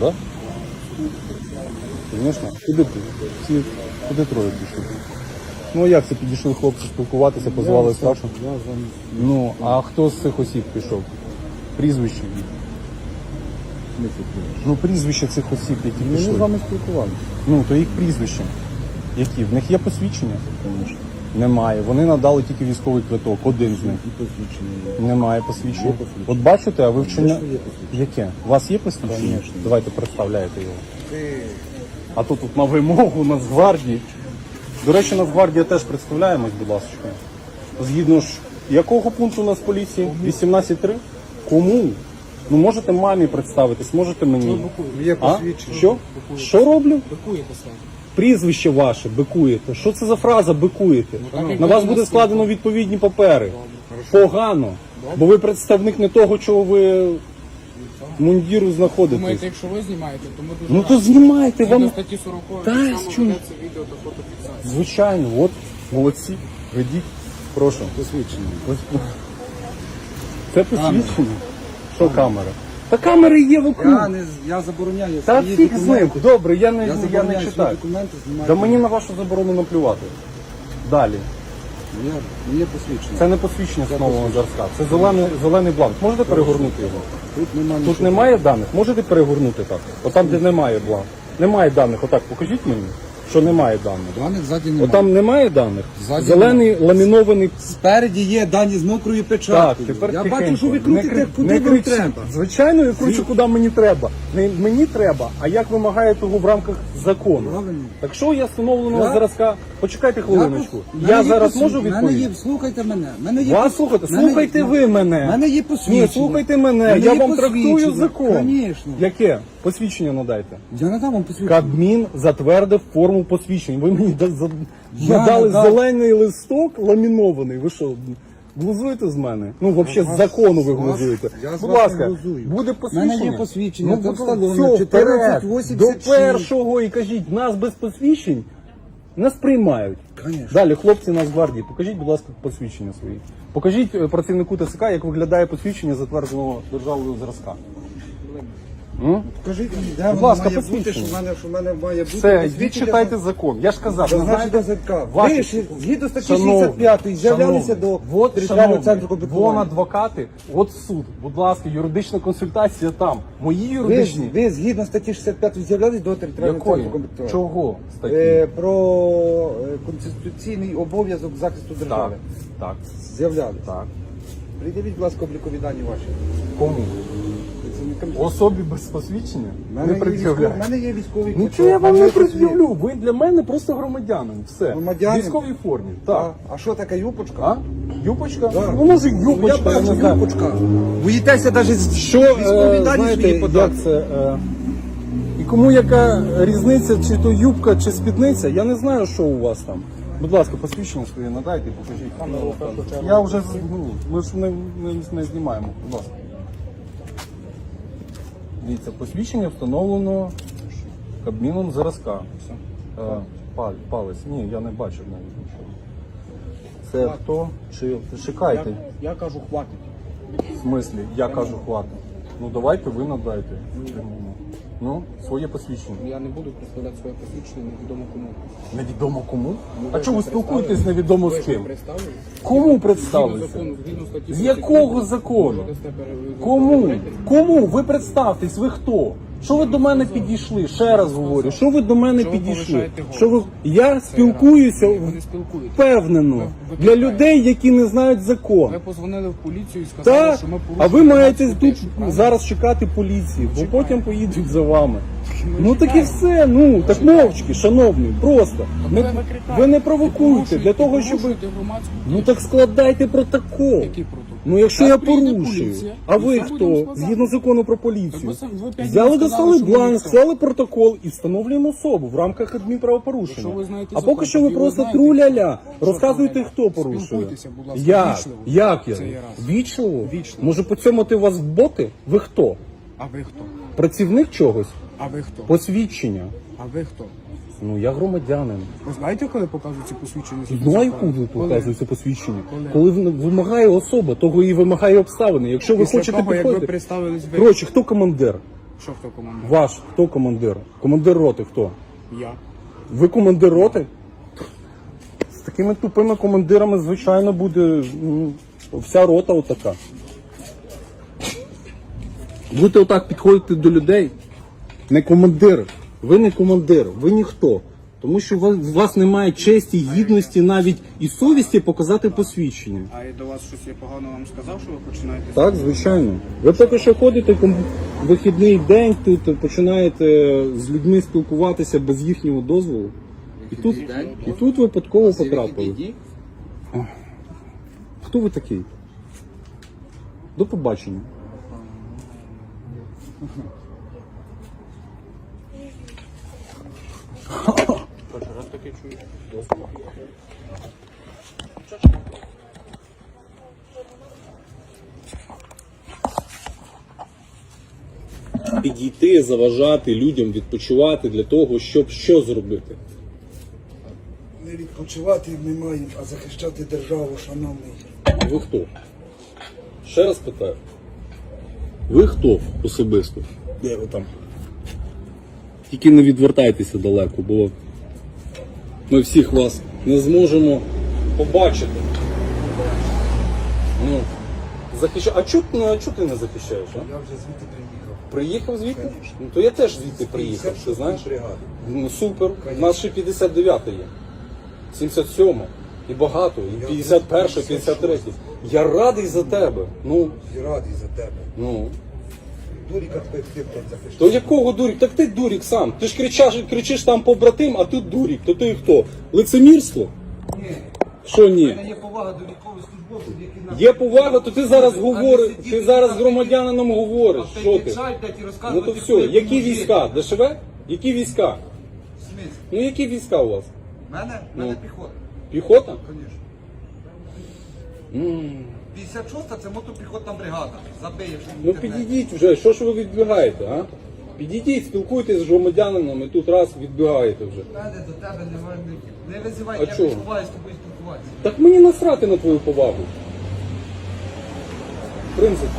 Да? Звісно. Куди ти? Всі, куди троє пішли? Ну як це підійшли хлопці спілкуватися, позвали старшу? Я з Ну, а хто з цих осіб пішов? Прізвище. не. Ну, прізвище цих осіб, які Ми з вами спілкувалися. Ну, то їх прізвище. Які? В них є посвідчення? Звісно. Немає. Вони надали тільки військовий квиток, один з них. І посвідчення. Немає посвідчення. Є посвідчення. От бачите, а ви вчення. Звісно, є посвідчення. Яке? У вас є посвідчення? Конечно. Давайте представляєте його. А то тут на вимогу Нацгвардії. До речі, Нацгвардія теж представляємось, будь ласка. Згідно ж, якого пункту у нас поліції? 18.3? Кому? Ну можете мамі представитись, можете мені. Є А? посвідчення. Що? Що роблю? Бикуєте саме. Прізвище ваше бикуєте. Що це за фраза бикуєте? так, На вас буде складено відповідні папери. Погано. Бо ви представник не того, чого ви мундіру знаходитесь. Думаєте, якщо ви знімаєте, то ми дуже Ну то раді. знімайте Згідно вам. статті 40 Та, так само чому? ведеться відео та фотофіксація. Звичайно, от молодці. Ведіть. Прошу. Посвідчення. Ось. Це посвідчення. Що камера? Та камери є Я, вокруг. не, з- я забороняю Та свої фіг з ним. документи. Добре, я не, Я я не забороняю свої читаю. документи знімати. Да мені на вашу заборону наплювати. Далі. Є, є посвідчення. Це не посвідчення з нового. Це зелений, зелений бланк. Можете перегорнути його? Тут немає Тут немає даних. Можете перегорнути так? Отам, де немає бланк. Немає даних. Отак покажіть мені, що немає даних. Даних ззаді немає. Отам немає даних. Ззаді Зелений ламінований Спереді є дані з мокрою Так, тепер я тихенько. бачу, що ви Не крутите, кри- куди не вам кричіть. треба. Звичайно, я кручу, куди мені треба. Не мені треба, а як вимагає того в рамках закону. Правильно. Так що я встановленого Я- зразка. Почекайте хвилиночку. пос- Я, мене є зараз можу мене відповісти? є, слухайте мене. Мене є Вас пос- слухайте, мене є- слухайте ви мене. Мене є посвідчення. Ні, слухайте мене, Мене я є вам трактую посвідчення. закон. Конечно. Яке? Посвідчення надайте. Я не дам вам посвідчення. Кабмін затвердив форму посвідчень. Ви мені да- за- Я надали надав. зелений листок ламінований. Ви що, глузуєте з мене? Ну, взагалі, з закону ви з вас- глузуєте. я з Будь вас ласка, глузую. буде посвідчення. мене є посвідчення, Ну, це будь встановлено, ласка, все, вперед. 1486. До першого і кажіть, нас без посвідчень нас приймають. Конечно. Далі, хлопці Нацгвардії, покажіть, будь ласка, посвідчення свої. Покажіть е, працівнику ТСК, як виглядає посвідчення затвердженого державою зразка. Кажіть, де Будь ласка, має бути, що в мене, що в мене має бути Все, йдіть читайте закон. Я ж казав, ви Зазначити знаєте, ЗК. Ви ж згідно статті Шановні, 65 з'являлися до от, територіального центру Вон комплектування. адвокати, от суд. Будь ласка, юридична консультація там. Мої Ви, ж- юридичні. ви згідно статті 65 з'являлись до територіального Якої? центру комплектування. Чого статті? Е, про е, конституційний обов'язок захисту так, держави. так, З'являлись. так. Придивіть, будь ласка, облікові дані ваші. Кому? Особі без посвідчення? У мене, Не є військовий- в мене є військовий Нічого квиток, я вам не пред'явлю. Ви для мене просто громадянин. Все. Громадянин? В військовій формі. А, Так. а що таке юпочка? А? Юпочка? Так. Ну, може, Ну, юпочка, я я бачу, не знаю. юпочка. Боїтеся навіть Що, військові е, дані знаєте, свої як подати. це? Е, і кому яка різниця, чи то юбка, чи спідниця, я не знаю, що у вас там. Будь ласка, посвідчення своє надайте і покажіть. Я вже, ну, ми ж не, не, не знімаємо, будь ласка. Дивіться, посвідчення встановлено Кабміном зразка. Е, пал- палець. Ні, я не бачив навіть нічого. Це хто? Чи чекайте? Я кажу, хватить. В смислі, я кажу, хватить. Ну давайте ви надайте. Ну, своє посвідчення. Я не буду представляти своє посвідчення невідомо кому. Невідомо кому. А чому чого ви спілкуєтесь невідомо Ви з ким? Кому статті З якого закону? Кому? Кому? Ви представтесь, ви хто? Що ви до мене підійшли? Ще раз говорю, що ви до мене підійшли? повишаєте голос? Що ви я спілкуюся Ви не спілкуєтесь. впевнено Ви для людей, які не знають закон. Ви позвонили в поліцію і сказали, Так, що ми порушили а ви маєте громадську тут тишу, правильно? зараз чекати поліції, бо Чекаємо. потім поїдуть за вами. Ми Ну так і чекаємо. все. Ну так мовчки, шановні, просто Ви не ви не провокуйте для того, щоб порушуєте громадську ну так складайте протокол. Який протокол? Ну якщо я прийде порушую, поліція, а і ви все будемо хто? складати. Згідно закону про Так поліцію. ви сам- ви п'ять Взяли, достали що бланк, склали протокол і встановлюємо особу в рамках адмінправопорушення. Якщо ви знаєте А закон, поки що ви тоді ви просто знаєте, труляля. що Розказуйте, робити. хто порушує. Спілкуйтеся, будь ласка, Як? я? Це є раз. Вічливо? Вічливо. Може поцьомати вас в боти? Ви хто? А ви хто? Працівник чогось? А ви хто? Посвідчення. А ви хто? Ну я громадянин. Ви знаєте, коли показують ці посвідчення? Знаю, коли показується посвідчення. Коли в- вимагає особа, того і вимагає обставини. Якщо ви Після хочете того, як ви підходити. представились ви. Коротше, хто командир? Що хто командир? Ваш хто командир? Командир роти хто? Я. Ви командир роти? З такими тупими командирами, звичайно, буде ну, вся рота отака. Будете отак підходити до людей. Не командир. Ви не командир, ви ніхто. Тому що у вас, у вас немає честі, гідності, навіть і совісті показати посвідчення. А я до вас щось я погано вам сказав, що ви починаєте? Так, звичайно. Ви поки що ходите ком- вихідний день тут, починаєте з людьми спілкуватися без їхнього дозволу. І тут, і тут випадково потрапили. Хто ви такий? До побачення. раз таке чую. Підійти, заважати людям відпочивати для того, щоб що зробити? Не відпочивати ми маємо, а захищати державу, шановний. Ви хто? Ще раз питаю. Ви хто особисто? Де ви там? Тільки не відвертайтеся далеко, бо ми всіх вас не зможемо побачити. Ну, захища... А чого а чого ти не захищаєш? А? Я вже звідти приїхав. Приїхав звідти? Ну то я теж звідти приїхав, ти знаєш? Ну супер. У нас ще 59 є. 77 і багато, і 51, і 53. Я радий за тебе. Ну, І радий за тебе. ну. Ти захищав. То якого дурік? Так ти дурік сам. Ти ж кричаш, кричиш там побратим, а тут дурік. То ти хто? Лицемірство? Ні. Що ні? є повага до військових службовців, які нас... Є повага, то ти зараз говориш, ти зараз з громадянином говориш. Що ти? Ну то все, які війська? ДШВ? Які війська? Ну які війська у вас? Мене? Ну. Мене піхота. Піхота? Звісно. М. 56-та це мотопіхотна бригада. В Ну підійдіть вже, що ж ви відбігаєте, а? Підійдіть, спілкуйтесь з громадянином і тут раз відбігаєте вже. Мене до тебе немає. Не, визивай, А я чого? відчуваю з тобою спілкуватися. Так мені насрати на твою повагу. В принципі.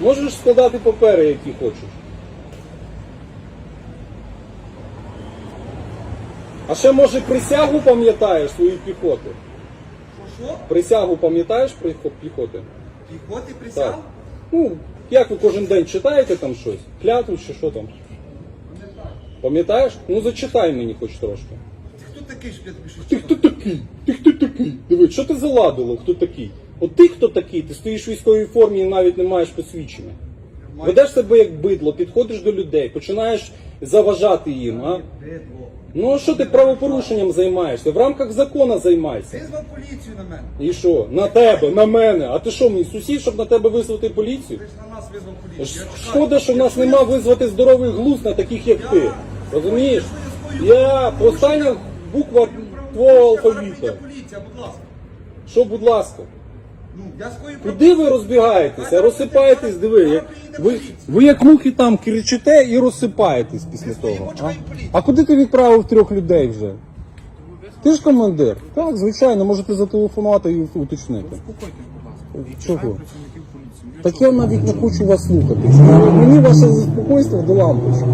Можеш складати папери, які хочеш. А ще може присягу пам'ятаєш своєї піхоти? Що? Присягу пам'ятаєш про піхоти? Піхоти присяг? Так. Ну, як ви кожен день читаєте там щось? Клятву чи що там? Пам'ятаєш? Ну зачитай мені хоч трошки. Ти хто такий, що я тобі щось Ти читав? хто такий? Ти хто такий? Диви, що ти заладило? Хто такий? От ти хто такий? Ти стоїш в військовій формі і навіть не маєш посвідчення. Ведеш себе як бидло, підходиш до людей, починаєш заважати їм, а? Бидло. Ну а що ти правопорушенням займаєшся? В рамках закону займайся. Визвав поліцію на мене. І що? На тебе, на мене. А ти що, мій сусід, щоб на тебе визвати поліцію? Ти ж на нас визвав поліцію. Ш- Я чекаю. Шкода, що в нас нема визвати здоровий глузд на таких, як ти. Розумієш? Я остання буква твого алфавіта. поліція, будь ласка. Що, будь ласка? Ну, я Куди ви розбігаєтеся? Розсипаєтесь, диви. Як, ви, ви як мухи там кричите і розсипаєтесь після того. А? а куди ти відправив трьох людей вже? Ти ж командир? Так, звичайно, можете зателефонувати і уточнити. Успокойтесь, будь ласка. Чого? Чекаю працівників поліції. Для Так я навіть не хочу вас слухати. Мені ваше заспокойство до лампочки.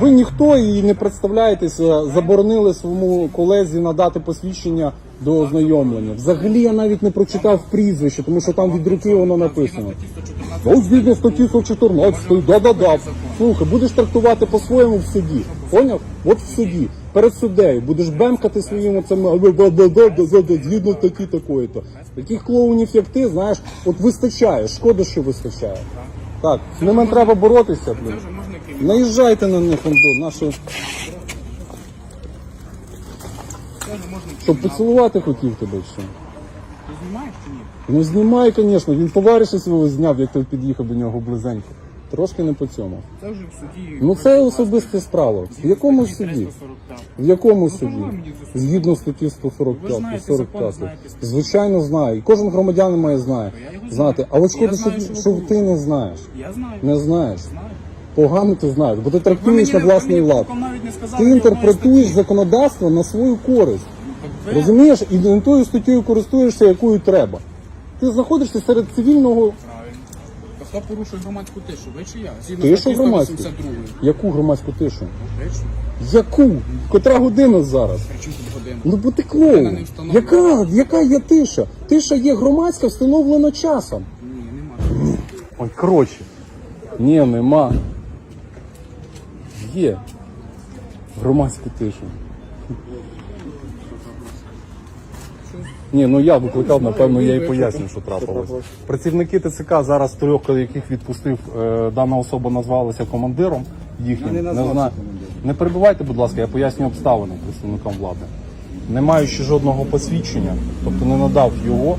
Ви ніхто і не представляєтеся, заборонили своєму колезі надати посвідчення до ознайомлення. Взагалі я навіть не прочитав прізвище, тому що там від руки воно написано. Ну, згідно статті 114, да-да-да. Слухай, будеш трактувати по-своєму в суді. Поняв? От в суді, перед суддею, будеш бемкати своїм оцим згідно статті такої-то. Таких клоунів, як ти, знаєш, от вистачає. Шкода, що вистачає. Так, з ними треба боротися, блін. Наїжджайте на них, наші. Щоб поцілувати хотів тебе ще. Ти знімаєш чи ні? Ну знімай, звісно, він товариша свого зняв, як ти під'їхав до нього близенько. Трошки не по цьому. Це вже в суді. Ну це особиста справа. В якому суді? В якому Ну, суді? Згідно статті Ви 145, знаєте 45. закон, знаєте. Звичайно, знаю. І кожен громадянин має знає. Знати. Але шкода, що, що що ти не знаєш. Я знаю. Не знаєш. Погано ти знаєш, бо ти трактуєш на власний лад. Ти інтерпретуєш законодавство на свою користь. Розумієш? І не тою статтєю користуєшся, якою треба. Ти знаходишся серед цивільного Правильно. То Хто порушує громадську тишу? Ви чи я? Згідно Тишу статті громадську? 182. Яку громадську тишу? Ви? Яку? Котра година зараз? При тут година? Ну бо ти клоун. не встановлена. Яка, яка є тиша? Тиша є громадська, встановлена часом. Ні, нема. Ой, коротше. Ні, нема. Є. Громадську тишу. Ні, ну я викликав, напевно, я і поясню, що трапилось. Працівники ТЦК зараз трьох, яких відпустив, е, дана особа назвалася командиром їхнім. Не знаю. Не перебувайте, будь ласка, я поясню обставини представникам влади. Не маючи жодного посвідчення, тобто не надав його,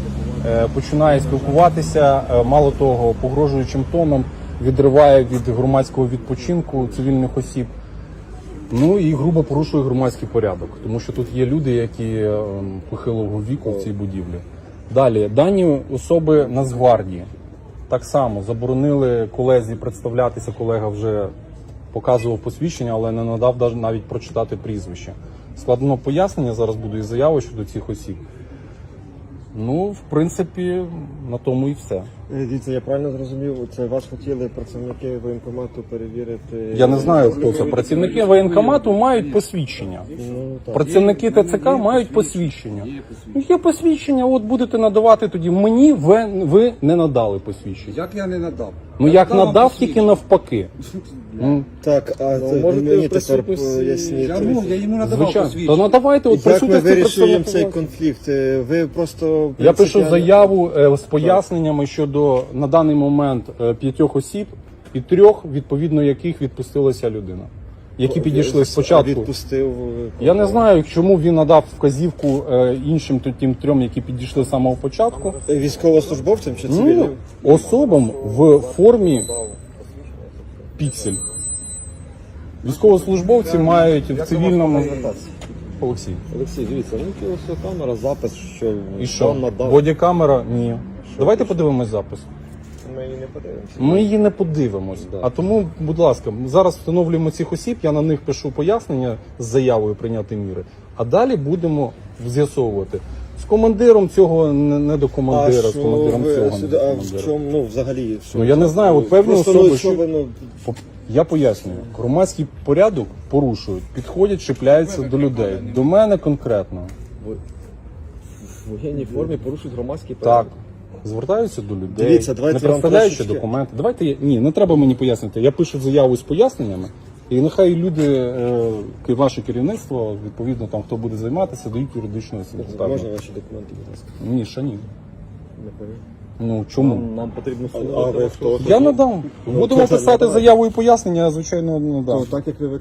е, починає спілкуватися, е, мало того, погрожуючим тоном відриває від громадського відпочинку цивільних осіб. Ну і грубо порушує громадський порядок, тому що тут є люди, які е, похилого віку в цій будівлі. Далі, дані особи Нацгвардії так само заборонили колезі представлятися. Колега вже показував посвідчення, але не надав навіть прочитати прізвище. Складено пояснення зараз буде і заяви щодо цих осіб. Ну, в принципі, на тому і все. Е, Дивіться, я правильно зрозумів, це вас хотіли працівники воєнкомату перевірити. Я не знаю, хто це. Працівники воєнкомату мають посвідчення. Ну. Працівники ТЦК мають посвідчення. Ну, Є посвідчення, от будете надавати тоді. Мені ви, ви не надали посвідчення. Як я не надав? Ну як надав, тільки навпаки. Ну, Так, а це можете мені в тепер присутності-. Я, ну, я йому надавав звичайно. посвідчення. То надавайте, от Як ми присутності вирішуємо цей конфлікт? Е, Ви просто Я пишу принципіально- заяву е, з поясненнями щодо на даний момент е, п'ятьох осіб і трьох, відповідно яких відпустилася людина, які підійшли спочатку. Відпустив. е, Я не знаю, чому він надав вказівку е, іншим тим трьом, які підійшли з самого початку. Е, Військовослужбовцям чи Ну, цивільним? особам в формі піксель. Військовослужбовці мають в цивільному. Олексій. Олексій, дивіться, ну ось камера, запис, що І що? надав. Бодікамера? Ні. Давайте подивимось запис. Ми її не подивимося. Ми її не подивимось. Да. А тому, будь ласка, зараз встановлюємо цих осіб, я на них пишу пояснення з заявою прийняти міри, а далі будемо з'ясовувати. З командиром цього не, не до командира, а з командиром ви цього не сюди, до а в чому, ну, взагалі, що? Ну я не знаю, от певні Просто, особи, ну, що... що ви, ну, По- Я пояснюю, громадський порядок порушують, підходять, чіпляються до людей. До мене конкретно. в воєнній формі порушують громадський Так. порядок. Звертаються до людей, Дивіться, давайте не я вам представляючи трошечки- документи. Давайте я- ні, не треба мені пояснити. Я пишу заяву з поясненнями, і нехай люди, е, ки- ваше керівництво, відповідно там хто буде займатися, дають юридичну. Можна ваші документи, будь ласка? Ні, ще ні. Ну чому? Нам потрібно А ви хто? Я надам. Ну, Будемо писати заяву і пояснення, я звичайно надам. Так як ви